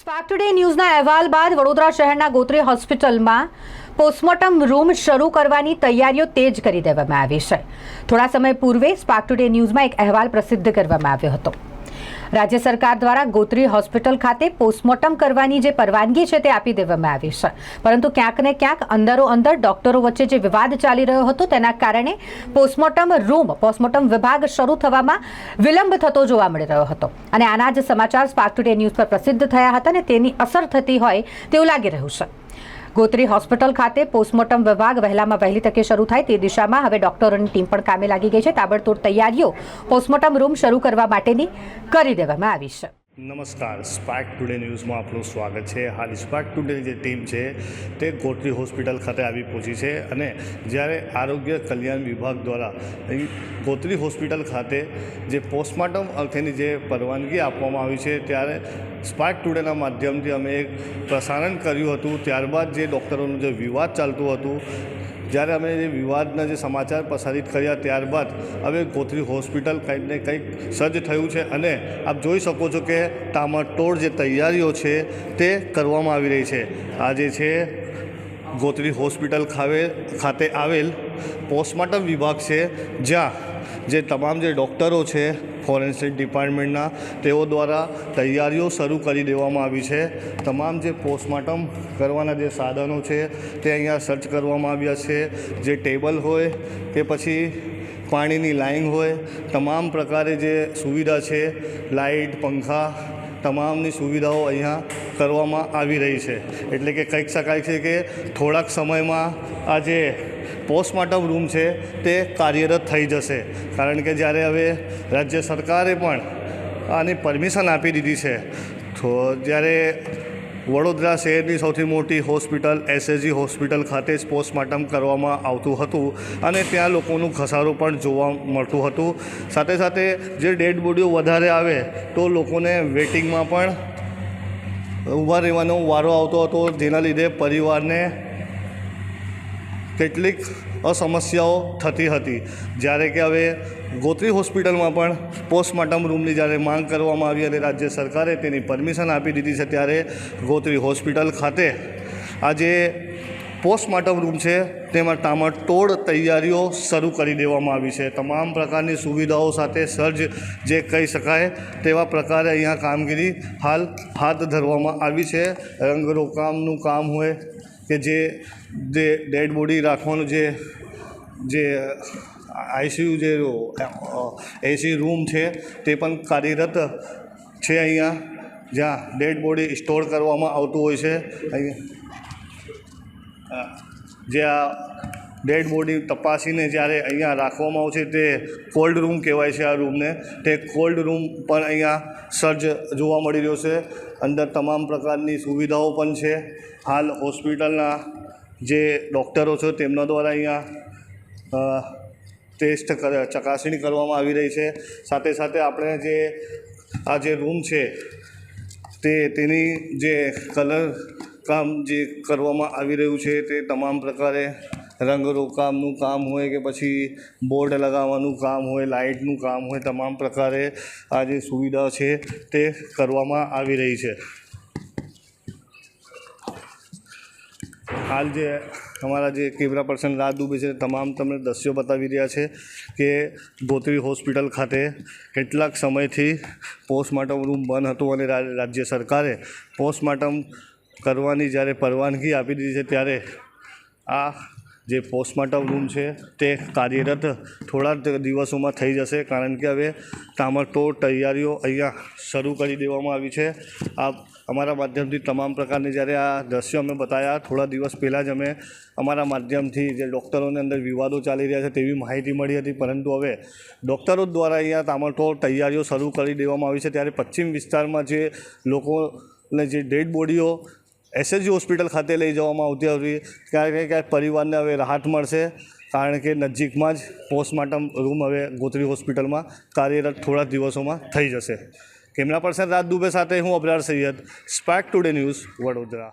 Spark today ન્યૂઝના અહેવાલ બાદ વડોદરા શહેરના ગોત્રી હોસ્પિટલમાં પોસ્ટમોર્ટમ રૂમ શરૂ કરવાની તૈયારીઓ તેજ કરી દેવામાં આવી છે. થોડા સમય પૂર્વે સ્પાર્ક ટુડે ન્યૂઝમાં એક અહેવાલ પ્રસિદ્ધ કરવામાં આવ્યો હતો. રાજ્ય સરકાર દ્વારા ગોત્રી હોસ્પિટલ ખાતે પોસ્ટમોર્ટમ કરવાની જે પરવાનગી છે તે આપી દેવામાં આવી છે. પરંતુ ક્યાંક ને ક્યાંક અંદરો અંદર ડોક્ટરો વચ્ચે જે વિવાદ ચાલી રહ્યો હતો તેના કારણે પોસ્ટમોર્ટમ રૂમ, પોસ્ટમોર્ટમ વિભાગ શરૂ થવામાં વિલંબ થતો જોવા મળી રહ્યો હતો. અને આના જ સમાચાર સ્પાર્ક ટુડે ન્યૂઝ પર પ્રસિદ્ધ થયા હતા અને તેની અસર થતી હોય તેવું લાગી રહ્યું છે. ગોત્રી હોસ્પિટલ ખાતે પોસ્ટમોર્ટમ વિભાગ વહેલામાં વહેલી તકે શરૂ થાય તે દિશામાં હવે ડોક્ટરોની ટીમ પણ કામે લાગી ગઈ છે. તાબડતોડ તૈયારીઓ પોસ્ટમોર્ટમ રૂમ શરૂ કરવા માટેની કરી દેવામાં આવી છે. નમસ્કાર. સ્પાર્ક ટુડે ન્યૂઝમાં આપનું સ્વાગત છે. હાલ સ્પાર્ક ટુડેની જે ટીમ છે, તે ગોત્રી હોસ્પિટલ ખાતે આવી પહોંચી છે અને જ્યારે આરોગ્ય કલ્યાણ વિભાગ દ્વારા ગોત્રી હોસ્પિટલ ખાતે જે પોસ્ટમોર્ટમ અર્થેની જે પરવાનગી આપવામાં આવી છે, ત્યારે સ્પાર્ક ટુડેના માધ્યમથી અમે એક પ્રસારણ કર્યું હતું. ત્યારબાદ જે ડૉક્ટરોનું જે વિવાદ ચાલતું હતું જ્યારે અમે જે વિવાદના જે સમાચાર પ્રસારિત કર્યા ત્યારબાદ હવે ગોત્રી હોસ્પિટલ કંઈક ને કંઈક સજ્જ થયું છે અને આપ જોઈ શકો છો કે તામડતોડ જે તૈયારીઓ છે તે કરવામાં આવી રહી છે. આજે છે ગોત્રી હોસ્પિટલ ખાવે ખાતે આવેલ પોસ્ટમોર્ટમ વિભાગ છે જ્યાં જે તમામ જે ડૉક્ટરો છે ફોરેન્સિક ડિપાર્ટમેન્ટના તેઓ દ્વારા તૈયારીઓ શરૂ કરી દેવામાં આવી છે. તમામ જે પોસ્ટમોર્ટમ કરવાના જે સાધનો છે તે અહીંયા સર્ચ કરવામાં આવ્યા છે. જે ટેબલ હોય કે પછી પાણીની લાઈન હોય, તમામ પ્રકારે જે સુવિધા છે લાઇટ પંખા તમામની સુવિધાઓ અહીંયા કરવામાં આવી રહી છે. એટલે કે કહી શકાય છે કે થોડાક સમયમાં આ જે પોસ્ટમોર્ટમ રૂમ છે તે કાર્યરત થઈ જશે. કારણ કે જ્યારે હવે રાજ્ય સરકારે પણ આની પરમિશન આપી દીધી છે, તો જ્યારે વડોદરા શહેરની સૌથી મોટી હોસ્પિટલ એસએસજી હોસ્પિટલ ખાતે જ પોસ્ટમોર્ટમ કરવામાં આવતું હતું અને ત્યાં લોકોનું ઘસારો પણ જોવા મળતું હતું. સાથે સાથે જે ડેડ બોડીઓ વધારે આવે તો લોકોને વેટિંગમાં પણ ઊભા રહેવાનો વારો આવતો હતો. જેના લીધે પરિવારને કેટલીક અસમસ્યાઓ થતી હતી. જ્યારે કે હવે ગોત્રી હોસ્પિટલમાં પણ પોસ્ટમોર્ટમ રૂમની જ્યારે માંગ કરવામાં આવી અને રાજ્ય સરકારે તેની પરમિશન આપી દીધી છે, ત્યારે ગોત્રી હોસ્પિટલ ખાતે આ જે પોસ્ટમોર્ટમ રૂમ છે, તેમાં તામડતોડ તૈયારીઓ શરૂ કરી દેવામાં આવી છે. તમામ પ્રકારની સુવિધાઓ સાથે સર્જ જે કહી શકાય તેવા પ્રકારે અહીંયા કામગીરી હાલ હાથ ધરવામાં આવી છે. રંગરોકામનું કામ હોય કે જે જે ડેડ બોડી રાખવાનું જે જે આઈસીયુ જે એસી રૂમ છે તે પણ કાર્યરત છે અહીંયા, જ્યાં ડેડ બોડી સ્ટોર કરવામાં આવતું હોય છે. જે આ ડેડ બોડી તપાસીને જ્યારે અહીંયા રાખવામાં આવશે તે કોલ્ડ રૂમ કહેવાય છે આ રૂમને. તે કોલ્ડ રૂમ પણ અહીંયા સર્જ જોવા મળી રહ્યો છે. અંદર તમામ પ્રકારની સુવિધાઓ પણ છે. હાલ હોસ્પિટલના જે ડૉક્ટરો છે તેમના દ્વારા અહીંયા ટેસ્ટ કર, ચકાસણી કરવામાં આવી રહી છે. સાથે સાથે આપણે જે, આ જે રૂમ છે, તે, તેની જે કલર કામ જે કરવામાં આવી રહ્યું છે, તે તમામ પ્રકારે રંગરોકામનું કામ હોય કે પછી બોર્ડ લગાવવાનું કામ હોય, લાઇટનું કામ હોય, તમામ પ્રકારે આ જે સુવિધા છે તે કરવામાં આવી રહી છે. હાલ જે અમારા જે કેમેરા પર્સન રાત દુબે છે, તમામ તમને દ્રશ્યો બતાવી રહ્યા છે કે ગોત્રી હોસ્પિટલ ખાતે કેટલાક સમયથી પોસ્ટમોર્ટમ રૂમ બંધ હતો અને રાજ્ય સરકારે પોસ્ટમોર્ટમ કરવાની જ્યારે પરવાનગી આપી દીધી છે, ત્યારે આ જે પોસ્ટમોર્ટમ રૂમ છે, તે કાર્યરત થોડા દિવસોમાં થઈ જશે. કારણ કે હવે તામડતોડ તૈયારીઓ અહીંયા શરૂ કરી દેવામાં આવી છે. આ અમારા માધ્યમથી તમામ પ્રકારની જ્યારે આ દ્રશ્યો અમે બતાવ્યા થોડા દિવસ પહેલાં જ અમે અમારા માધ્યમથી જે ડૉક્ટરોની અંદર વિવાદો ચાલી રહ્યા છે તેવી માહિતી મળી હતી. પરંતુ હવે ડૉક્ટરો દ્વારા અહીંયા તામડતોડ તૈયારીઓ શરૂ કરી દેવામાં આવી છે. ત્યારે પશ્ચિમ વિસ્તારમાં જે લોકોને જે ડેડ બોડીઓ એસએસજી હોસ્પિટલ ખાતે લઈ જવામાં આવતી હતી. ક્યાંક ને ક્યાંક પરિવારને હવે રાહત મળશે, કારણ કે નજીકમાં જ પોસ્ટમોર્ટમ રૂમ હવે ગોત્રી હોસ્પિટલમાં કાર્યરત થોડા દિવસોમાં થઈ જશે. કેમેરા પર્સન રાજ દુબે સાથે હું Abrar Sayyed spark today news Vadodara.